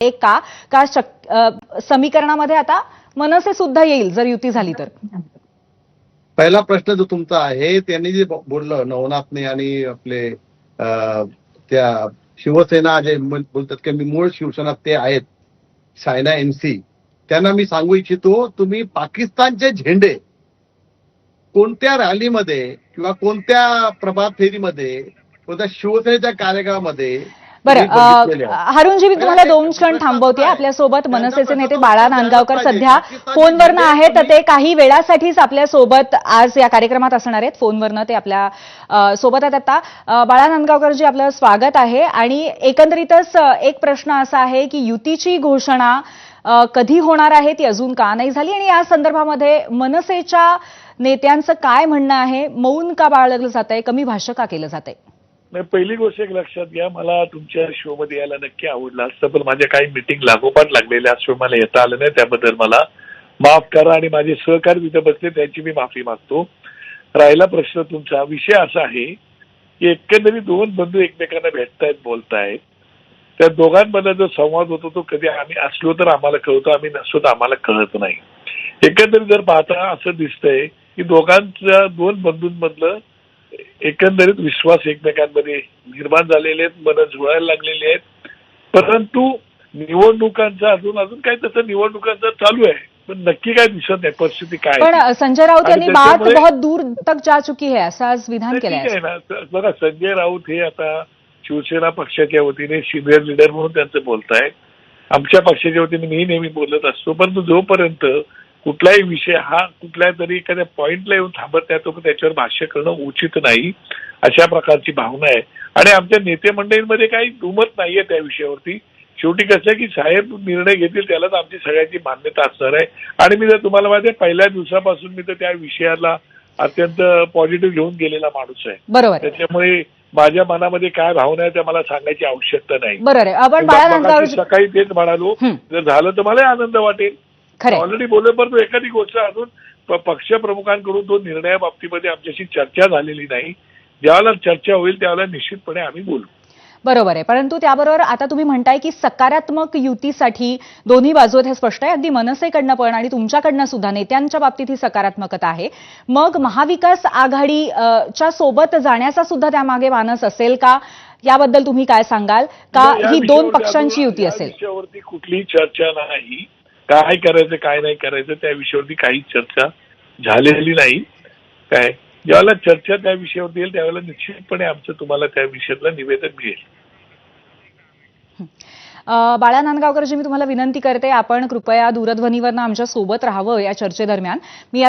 का का समीकरणामध्ये आता मनसे सुद्धा येईल जर युती झाली तर. पहिला प्रश्न जो तुमचा आहे त्यांनी जे बोललं नवनाथने आणि आपले त्या शिवसेना जे बोलतात की मी मूळ शिवसेना ते आहेत सायना एमसी त्यांना मी सांगू इच्छितो तुम्ही पाकिस्तानचे झेंडे कोणत्या रॅलीमध्ये किंवा कोणत्या प्रभात फेरीमध्ये कोणत्या शिवसेनेच्या कार्यक्रमामध्ये बरं? हरुणजी मी तुम्हाला दोन क्षण थांबवते आपल्यासोबत. मनसेचे नेते बाळा नांदगावकर सध्या फोनवरनं आहेत तर ते काही वेळासाठीच आपल्यासोबत आज या कार्यक्रमात असणार आहेत. फोनवरनं ते आपल्यासोबत आहेत आता. बाळा नांदगावकरजी आपलं स्वागत आहे. आणि एकंदरीतच एक प्रश्न असा आहे की युतीची घोषणा कधी होणार आहे ती अजून का नाही झाली? आणि या संदर्भामध्ये मनसेच्या नेत्यांचं काय म्हणणं आहे? मौन का बाळगलं जात आहे कमी भाष्य का केलं जात आहे नाही पहिली गोष्ट एक लक्षात घ्या मला तुमच्या शो मध्ये यायला नक्की आवडलं असतं पण माझ्या काही मिटिंग लागोपाठ लागलेल्या असल्यामुळे मला येता आलं नाही त्याबद्दल मला माफ करा आणि माझे सहकारी तिथे बसले त्यांची मी माफी मागतो. राहिला प्रश्न तुमचा. विषय असा आहे की एकंदरीत दोन बंधू एकमेकांना भेटतायत बोलतायत. त्या दोघांमध्ये जो संवाद होतो तो कधी आम्ही असलो तर आम्हाला कळतो आम्ही नसलो तर आम्हाला कळत नाही. एकंदरीत जर पाहता असं दिसतंय की दोघांच्या दोन बंधूंमधलं एकंदरीत विश्वास एकमेकांमध्ये निर्माण झालेले आहेत मन जुळायला लागलेले आहेत. परंतु निवडणुकांचा अजून अजून काय तसं निवडणुकांचं चालू आहे पण नक्की काय दिसत नाही परिस्थिती काय पण. संजय राऊत यांनी बात बहुत दूर तक जा चुकी है असं आज विधान ठीक आहे ना बघा संजय राऊत हे आता शिवसेना पक्षाच्या वतीने सिनियर लीडर म्हणून त्यांचं बोलतायत. आमच्या पक्षाच्या वतीने मी नेहमी बोलत असतो परंतु जोपर्यंत कुठलाही विषय हा कुठल्या तरी एखाद्या पॉइंटला येऊन थांबत नाही तो त्याच्यावर भाष्य करणं उचित नाही अशा प्रकारची भावना आहे. आणि आमच्या नेते मंडळींमध्ये काही दुमत नाहीये त्या विषयावरती. शेवटी कसं आहे की साहेब निर्णय घेतील त्यालाच आमची सगळ्यांची मान्यता असणार आहे. आणि मी जर तुम्हाला माहिती पहिल्या दिवसापासून मी तर त्या विषयाला अत्यंत पॉझिटिव्ह घेऊन गेलेला माणूस आहे. बरोबर त्याच्यामुळे माझ्या मनामध्ये काय भावना आहे त्या मला सांगायची आवश्यकता नाही. बरोबर आहे. आपण सकाळी तेच म्हणालो. जर झालं तर मलाही आनंद वाटेल. ऑलरेडी बोललो परंतु एखादी गोष्ट अजून पक्षप्रमुखांकडून तो निर्णया बाबतीमध्ये आमच्याशी चर्चा झालेली नाही. ज्यावेळेला चर्चा होईल त्यावेळेला निश्चितपणे आम्ही बोलू. बरोबर आहे. परंतु त्याबरोबर आता तुम्ही म्हणताय की सकारात्मक युतीसाठी दोन्ही बाजू आहेत हे स्पष्ट आहे. अगदी मनसेकडनं पण आणि तुमच्याकडनं सुद्धा नेत्यांच्या बाबतीत ही सकारात्मकता आहे. मग महाविकास आघाडी च्या सोबत जाण्याचा सुद्धा त्यामागे मानस असेल का? याबद्दल तुम्ही काय सांगाल? का ही दोन पक्षांची युती असेल? कुठलीही चर्चा नाही. काय करायचं काय नाही करायचं त्या विषयावरती काही चर्चा झालेली नाही. काय? ज्यावेळेला चर्चा त्या विषयावरती येईल त्यावेळेला निश्चितपणे आमचं तुम्हाला त्या विषयातलं निवेदन मिळेल. बाळा नांदगावकरजी मी तुम्हाला विनंती करते आपण कृपया दूरध्वनीवरनं आमच्यासोबत राहावं या चर्चेदरम्यान. मी